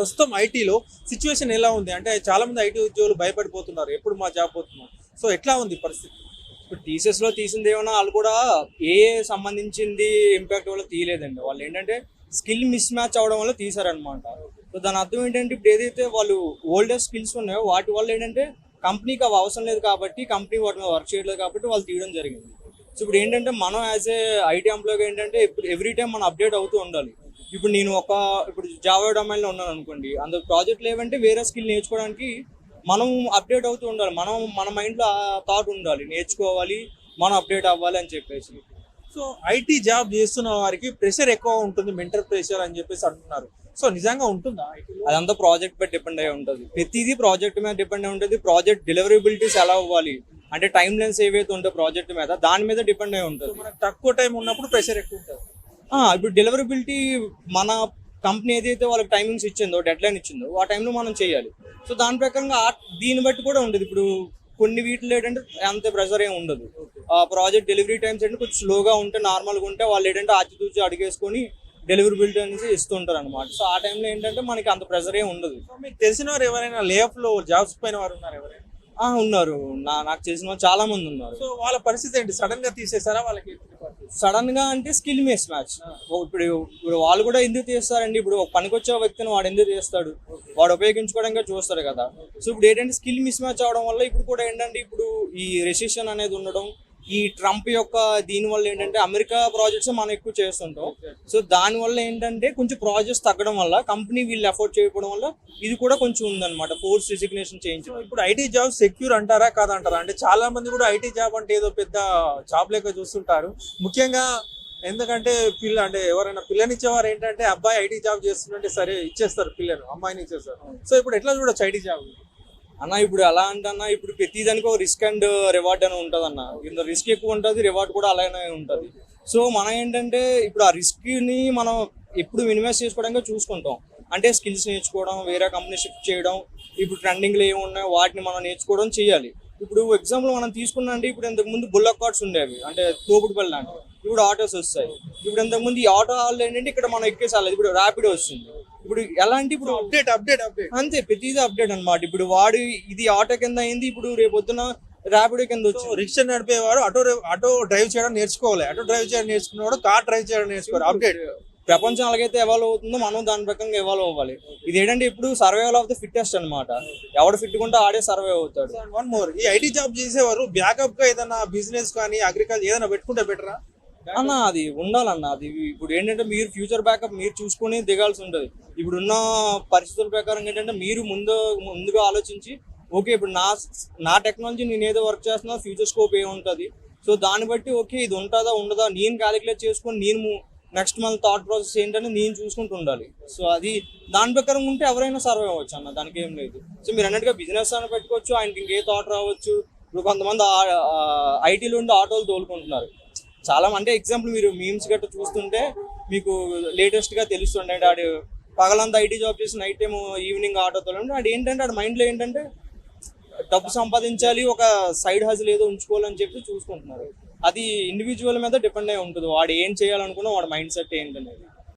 ప్రస్తుతం ఐటీలో సిచ్యువేషన్ ఎలా ఉంది? అంటే చాలా మంది ఐటీ ఉద్యోగులు భయపడిపోతున్నారు. ఎప్పుడు మా జాబ్ పోతున్నాం? సో ఎట్లా ఉంది పరిస్థితి? ఇప్పుడు టీసెస్లో తీసింది ఏమన్నా వాళ్ళు కూడా ఏ సంబంధించింది ఇంపాక్ట్ వల్ల తీయలేదండి. వాళ్ళు ఏంటంటే స్కిల్ మిస్ మ్యాచ్ అవడం వల్ల తీసారనమాట సో దాని అర్థం ఏంటంటే ఇప్పుడు ఏదైతే వాళ్ళు ఓల్డెస్ట్ స్కిల్స్ ఉన్నాయో వాటి వల్ల ఏంటంటే కంపెనీకి అవి అవసరం లేదు కాబట్టి కంపెనీ వాటి మీద వర్క్ చేయలేదు కాబట్టి వాళ్ళు తీయడం జరిగింది. సో ఇప్పుడు ఏంటంటే మనం యాజ్ ఏ ఐటీ ఎంప్లాయ్గా ఏంటంటే ఇప్పుడు ఎవ్రీ టైం మనం అప్డేట్ అవుతూ ఉండాలి. ఇప్పుడు నేను ఒక ఇప్పుడు జావా డొమైన్లో ఉన్నాను అనుకోండి అందులో ప్రాజెక్ట్ లేవంటే వేరే స్కిల్ నేర్చుకోవడానికి మనం అప్డేట్ అవుతూ ఉండాలి. మనం మన మైండ్లో ఆ థాట్ ఉండాలి. నేర్చుకోవాలి మనం అప్డేట్ అవ్వాలి అని చెప్పేసి. సో ఐటీ జాబ్ చేస్తున్న వారికి ప్రెషర్ ఎక్కువ ఉంటుంది మెంటల్ ప్రెషర్ అని చెప్పేసి అంటున్నారు. సో నిజంగా ఉంటుందా అదంతా ప్రాజెక్ట్ మీద డిపెండ్ అయి ఉంటుంది. ప్రతిదీ ప్రాజెక్ట్ మీద డిపెండ్ అయి ఉంటుంది. ప్రాజెక్ట్ డెలివరబిలిటీస్ ఎలా అవ్వాలి. అంటే టైం లెన్స్ ఏవైతే ఉంటే ప్రాజెక్ట్ మీద దాని మీద డిపెండ్ అయి ఉంటుంది. మనకు తక్కువ టైం ఉన్నప్పుడు ప్రెషర్ ఎక్కువ ఉంటుంది. ఇప్పుడు డెలివరబిలిటీ మన కంపెనీ ఏదైతే వాళ్ళకి టైమింగ్స్ ఇచ్చిందో డెడ్ లైన్ ఇచ్చిందో ఆ టైంలో మనం చేయాలి. సో దాని ప్రకారంగా దీన్ని బట్టి కూడా ఉంటుంది ఇప్పుడు కొన్ని వీటిలో ఏంటంటే అంత ప్రెషర్ ఏం ఉండదు. ఆ ప్రాజెక్ట్ డెలివరీ టైమ్స్ అంటే కొంచెం స్లోగా ఉంటే నార్మల్గా ఉంటే వాళ్ళు ఏంటంటే ఆచితూచి అడిగేసుకొని డెలివరబిలిటీ అనేసి ఇస్తుంటారు అనమాట సో ఆ టైంలో ఏంటంటే మనకి అంత ప్రెషర్ ఏం ఉండదు. మీకు తెలిసిన వారు ఎవరైనా లేఅఫ్లో జాబ్స్ పైన వారు ఉన్నారు ఎవరైనా? ఆ, ఉన్నారు. నా నాకు తెలిసిన వాళ్ళు చాలా మంది ఉన్నారు. సో వాళ్ళ పరిస్థితి ఏంటి? సడన్గా తీసేసారా వాళ్ళకి సడన్గా అంటే స్కిల్ మిస్ మ్యాచ్. ఇప్పుడు ఇప్పుడు వాళ్ళు కూడా ఎందుకు తీస్తారండి? ఇప్పుడు ఒక పనికొచ్చే వ్యక్తిని వాడు ఎందుకు తీస్తాడు? వాడు ఉపయోగించుకోవడానికి చూస్తారు కదా. సో ఇప్పుడు ఏంటంటే స్కిల్ మిస్ మ్యాచ్ అవడం వల్ల ఇప్పుడు కూడా ఏంటంటే ఇప్పుడు ఈ రెసిషన్ అనేది ఉండడం ఈ ట్రంప్ యొక్క దీని వల్ల ఏంటంటే అమెరికా ప్రాజెక్ట్స్ మనం ఎక్కువ చేస్తుంటాం. సో దాని వల్ల ఏంటంటే కొంచెం ప్రాజెక్ట్స్ తగ్గడం వల్ల కంపెనీ వీళ్ళు ఎఫోర్డ్ చేయకపోవడం వల్ల ఇది కూడా కొంచెం ఉందన్నమాట ఫోర్స్ రిజిగ్నేషన్ చేయించు ఇప్పుడు ఐటీ జాబ్ సెక్యూర్ అంటారా కాదంటారా? అంటే చాలా మంది కూడా ఐటీ జాబ్ అంటే ఏదో పెద్ద జాబ్ లేక చూస్తుంటారు. ముఖ్యంగా ఎందుకంటే పిల్ల అంటే ఎవరైనా పిల్లనిచ్చేవారు ఏంటంటే అబ్బాయి ఐటీ జాబ్ చేస్తుంటే సరే ఇచ్చేస్తారు పిల్లను అమ్మాయిని ఇచ్చేస్తారు. సో ఇప్పుడు ఎట్లా చూడొచ్చు ఐటీ జాబ్? అన్న ఇప్పుడు ఎలా అంటే అన్న ఇప్పుడు ప్రతిదానికి ఒక రిస్క్ అండ్ రివార్డ్ అని ఉంటుంది అన్న. ఇందులో రిస్క్ ఎక్కువ ఉంటుంది రివార్డ్ కూడా అలానే ఉంటుంది. సో మనం ఏంటంటే ఇప్పుడు ఆ రిస్క్ని మనం ఎప్పుడు మినిమైజ్ చేసుకోవడానికి చూసుకుంటాం. అంటే స్కిల్స్ నేర్చుకోవడం వేరే కంపెనీ షిఫ్ట్ చేయడం ఇప్పుడు ట్రెండింగ్లో ఏమి ఉన్నాయో వాటిని మనం నేర్చుకోవడం చేయాలి. ఇప్పుడు ఎగ్జాంపుల్ మనం తీసుకున్నాంటే ఇప్పుడు ఇంతకుముందు బుల్లక్ కార్డ్స్ ఉండేవి. అంటే తోపుడు పళ్ళు లాంటివి. ఇప్పుడు ఆటోస్ వస్తాయి. ఇప్పుడు ఇంతకుముందు ఈ ఆటో హాల్ ఏంటంటే ఇక్కడ మనం ఎక్కేసాలి. ఇప్పుడు ర్యాపిడో వస్తుంది. ఇప్పుడు ఎలాంటి ఇప్పుడు అప్డేట్ అప్డేట్ అప్డేట్ అంతే ప్రతిదీ అప్డేట్ అన్నమాట. ఇప్పుడు వాడు ఇది ఆటో కింద అయింది ఇప్పుడు రేపు పొద్దున ర్యాపిడో కింద సో వచ్చింది. రిక్షా నడిపేవాడు ఆటో ఆటో డ్రైవ్ చేయడం నేర్చుకోవాలి. ఆటో డ్రైవ్ చేయడం నేర్చుకున్నవాడు కార్ డ్రైవ్ చేయడం నేర్చుకోవాలి. అప్డేట్ ప్రపంచం ఎలాగైతే ఎవాల్వ్ అవుతుందో మనం దాని ప్రకారంగా ఎవాల్వ్ అవ్వాలి. ఇది ఏంటంటే ఇప్పుడు సర్వైవల్ ఆఫ్ ద ఫిట్టెస్ట్ అన్నమాట. ఎవడు ఫిట్ ఉంటే ఆడే సర్వే అవుతాడు. వన్ మోర్ ఈ ఐటీ జాబ్ చేసేవారు బ్యాకప్గా ఏదైనా బిజినెస్ కానీ అగ్రికల్చర్ ఏదైనా పెట్టుకుంటే బెటరా అన్న అది ఉండాలన్న అది ఇప్పుడు ఏంటంటే మీరు ఫ్యూచర్ బ్యాకప్ మీరు చూసుకొని దిగాల్సి ఉంటుంది. ఇప్పుడున్న పరిస్థితుల ప్రకారం ఏంటంటే మీరు ముందు ముందుగా ఆలోచించి ఓకే ఇప్పుడు నా నా టెక్నాలజీ నేను ఏదో వర్క్ చేస్తున్నా ఫ్యూచర్ స్కోప్ ఏముంటుంది సో దాన్ని బట్టి ఓకే ఇది ఉంటుందా ఉండదా నేను క్యాలిక్యులేట్ చేసుకొని నేను నెక్స్ట్ మంత్ థాట్ ప్రాసెస్ ఏంటంటే నేను చూసుకుంటూ ఉండాలి. సో అది దాని ప్రకారం ఉంటే ఎవరైనా సర్వే అవ్వచ్చు అన్న దానికి ఏం లేదు. సో మీరు అన్నట్టుగా బిజినెస్ అని పెట్టుకోవచ్చు ఆయనకి ఇంకే థాట్ రావచ్చు. ఇప్పుడు కొంతమంది ఐటీలో ఉండి ఆటోలు తోలుకుంటున్నారు. చాలా అంటే ఎగ్జాంపుల్ మీరు మీమ్స్ గట్రా చూస్తుంటే మీకు లేటెస్ట్గా తెలుస్తుండే. ఆడు పగలంతా ఐటీ జాబ్ చేసి నైట్ టైం ఈవినింగ్ ఆటో తోలండి ఆడు ఏంటంటే ఆడు మైండ్లో ఏంటంటే డబ్బు సంపాదించాలి ఒక సైడ్ హజిల్ ఏదో ఉంచుకోవాలని చెప్పి చూసుకుంటున్నారు. అది ఇండివిజువల్ మీద డిపెండ్ అయి ఉంటుంది. వాడు ఏం చేయాలనుకున్నా వాడి మైండ్ సెట్ ఏంటనేది.